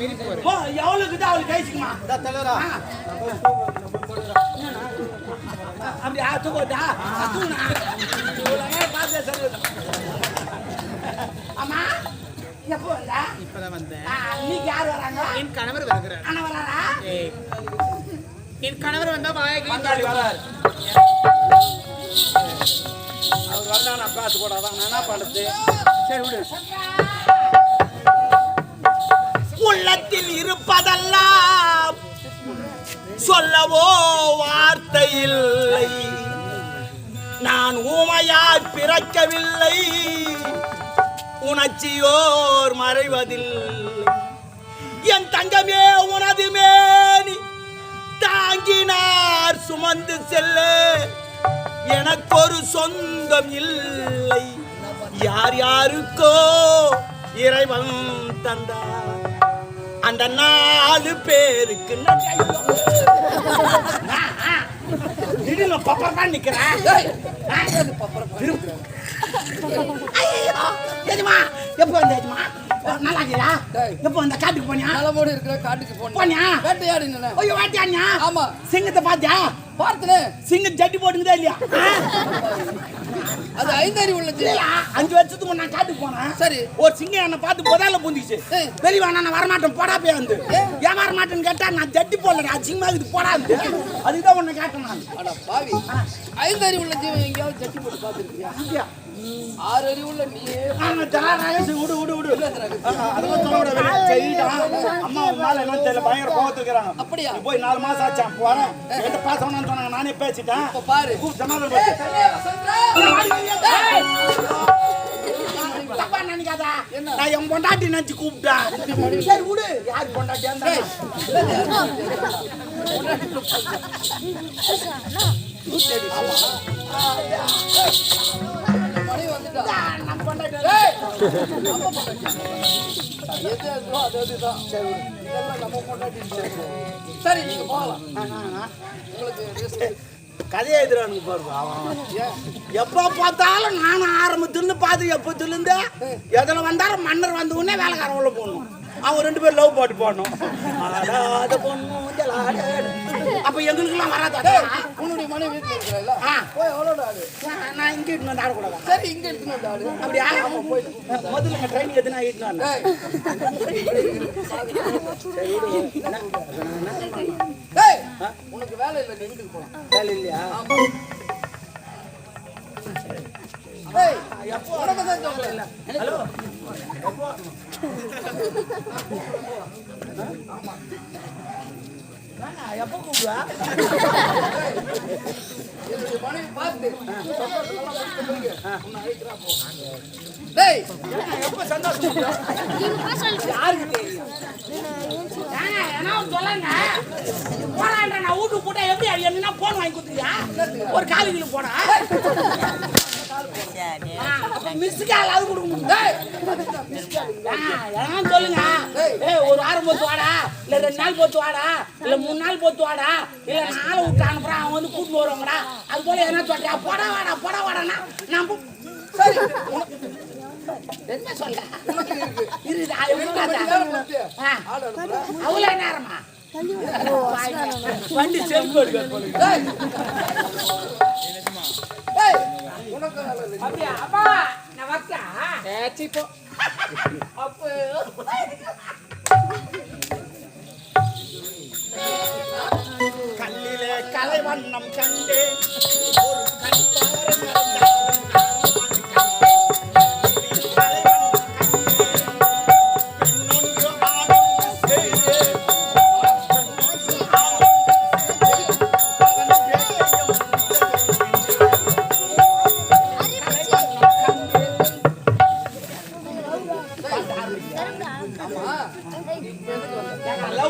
எவ்வளவுக்கு தான் அவளுக்கு கைச்சிக்குமா இதா தலைவரா அப்படி ஆ தூக்கட்டா பார்த்து சொல்லு அம்மா எப்போ வந்தா? இப்பதான் வந்தேன். ஆ, இன்னைக்கு யார் வராங்க? என் கணவர் வருகிறார். ஏய், என் கணவர் வந்தா வாயகி வராரு. அவர் வந்தா நான் பார்த்து கூட அதான் என்ன பண்றது சரி விடு. உள்ளத்தில் இருப்பதெல்லாம் சொல்லவோ வார்த்தை இல்லை நான் ஊமையாய் பிறக்கவில்லை. உணர்ச்சியோர் மறைவதில்லை. என் தங்கமே உனது மேனி தாங்கினார் சுமந்து செல்ல. எனக்கொரு சொந்தம் இல்லை. யார் யாருக்கோ இறைவன் தந்தார். அந்த நாலு பேருக்கு. திடீர்னு பப்பரமா நிக்கிறேன் எப்போ வந்த எஜமா? நல்லா இருக்கியா? எப்போ வந்த? காட்டுக்கு போனியா? நலமோடு இருக்கிற காட்டுக்கு போனியா? வேட்டையாடி ஐயோ வாட்டியாண்ணா ஆமா. சிங்கத்தை பாத்தியா பார்த்தனே. சிங்கம் ஜட்டி போட்டுக்குதா இல்லையா? அது ஐந்தறி உள்ளது. இல்லையா? அஞ்சு வருஷத்துக்கு நான் காட்டுக்கு போனேன். சரி. ஒரு சிங்கம் என்ன பார்த்து புதால பூந்திச்சு வேணா நான் வரமாட்டேன் போடா போய் வந்து. ஏன்? வரமாட்டேன்னு கேட்டா நான் ஜட்டி போடல அசிங்கமா இது போடாது அதுதான் உன்னை கேட்டேன் நான். பாவி. ஐந்தறி உள்ள ஜீவன் எங்கேயாவது ஜட்டி போட்டு பார்த்துருக்கியா? ஆறு அறி உள்ள சரி, விடு விடு விடு அதெல்லாம் சொல்ல விட வெளியே. சரிடா. அம்மா மேல என்ன தெரியல பயங்கர கோவத்துல இருக்கிறாங்க அப்படியா? நீ போய் நாலு மாசம் ஆச்சான் போறேன் என்கிட்ட பாசம்னு சொன்னாங்க நானே பேசிட்டேன் இப்ப பாரு சமாதானம் படுத்து. தப்பா நினைக்காத. நான் என் பொண்டாட்டி நினைச்சு கூப்பிட்டேன் சரி விடு யார் பொண்டாட்டியா சரி நீங்க போகலாம் உங்களுக்கு கதையை எதிரானுங்க பாருங்க. அவன் எப்போ பார்த்தாலும் நானும் ஆரம்பத்துல பார்த்து எப்போ திருந்தேன் எதில் வந்தாலும் மன்னர் வந்த உடனே வேலைக்காரன் உள்ள போகணும். அவங்க ரெண்டு பேரும் லவ் பாட்டு போடணும். அப்ப எங்களுக்கெல்லாம் வராதா? உன்னுடைய மனைவி வீட்டுல இருக்கிறாள் ஆ. போய் எவ்வளோ ஆடு. நான் இங்கே இட்டு வந்து ஆடக்கூடாதா சரி இங்க எடுத்துன்னு வந்து ஆடு. அப்படியா? முதல்ல ட்ரெயின் எதுனா இட்டு வந்து உனக்கு வேலை இல்லை நீ வீட்டுக்கு வேலை இல்லையா? எப்போ கூப்பிடுவா மனைவி பார்த்து எப்போ சந்தோஷம் யாருக்கு தெரியும் சொல்லுங்க நான் வீட்டுக்கு போட்டா எப்படி என்ன போன் வாங்கி கொடுத்துருக்கியா ஒரு காலேஜில் போனா மிஸ் கால் அது கொடுக்க முடியும் சொல்லுங்க ஏய் ஒரு வாரம் போத்து வாடா இல்ல ரெண்டு நாள் போத்து வாடா இல்ல மூணு நாள் போத்து வாடா இல்ல நாளை விட்டு அனுப்புறான் அவன் வந்து கூட்டு வருவாங்கடா அது போல என்ன சொல்றியா போடா வாடா போடா வாடானா நான் சரி, என்ன சொல்ல உனக்கு அவ்வளோ நேரமா வண்டி செல்ஃபு அப்படியா? அப்பா நான் வரட்டா அப்போ கல்லிலே கலை வண்ணம் கண்டே ஒரு கண்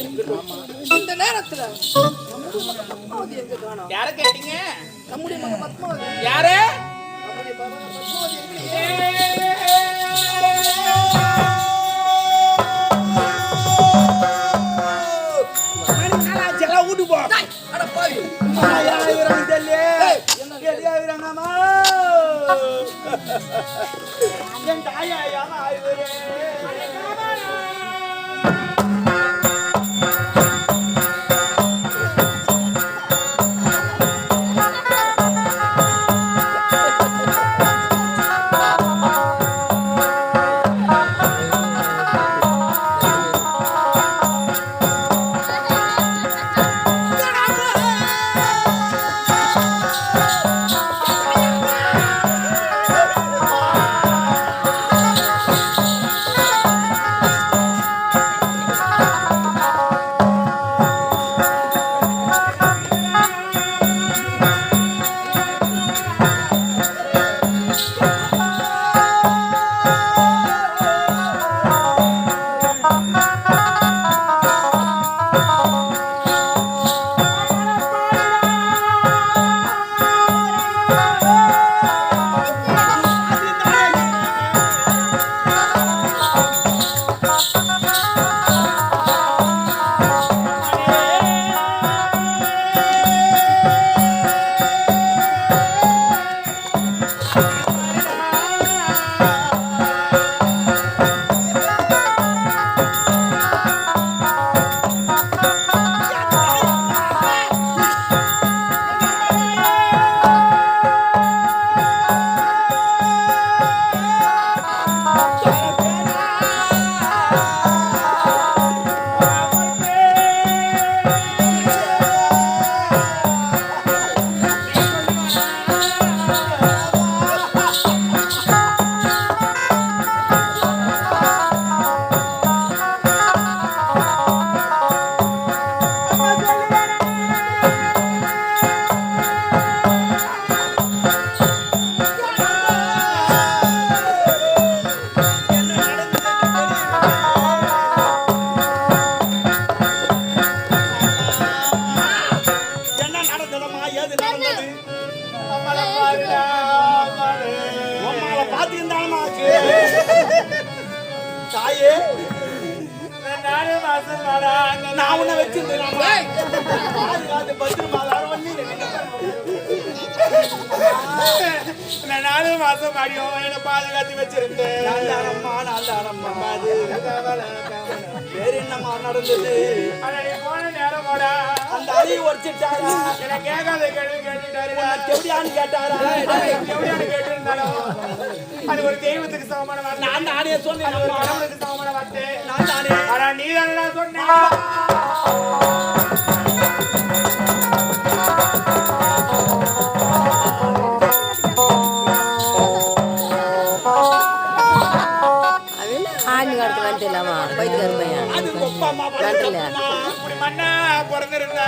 இந்த இந்த நேரத்துல பத்மாவதி எங்க காணோம்? யார கேட்டீங்க? நம்முடைய மகன் பத்மாவதி யாரு? நம்முடைய மகன் பத்மாவதி எங்க நாளாச்சு, எல்லாம் வீட்டுக்கு தாயே. நான் உன்னை வச்சிருந்தேன் பாதுகாத்து பத்திரமா எல்லாரும் வந்து நான் நாலு மாசம் அடியும் என்னை பாதுகாத்து வச்சிருந்தேன் நான்தானம்மா நான்தானம்மா அது வேற என்னம்மா நடந்தது? போன நேரம் போடா. அந்த அழி உரைச்சிட்டாரா என்ன கேட்காத கேள்வி கேட்டுட்டாருடா எப்படியான்னு கேட்டாரா? எப்படியானு கேட்டிருந்தாலும் அது ஒரு தெய்வத்துக்கு சமமான வார்த்தை. நான் நானே சொன்னேன். ஒரு கடவுளுக்கு சமமான வார்த்தை. நான் தானே. ஆனா நீ சொன்ன ஆமா பைத்தியக்கார பையன். நன்றில மண்ணா பிறந்திருந்தா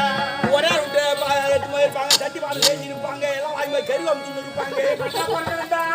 ஒரே விட்டு எட்டு போயிருப்பாங்க சட்டி பானை பேசி இருப்பாங்க எல்லாம் வாங்கி கருவாமி இருப்பாங்க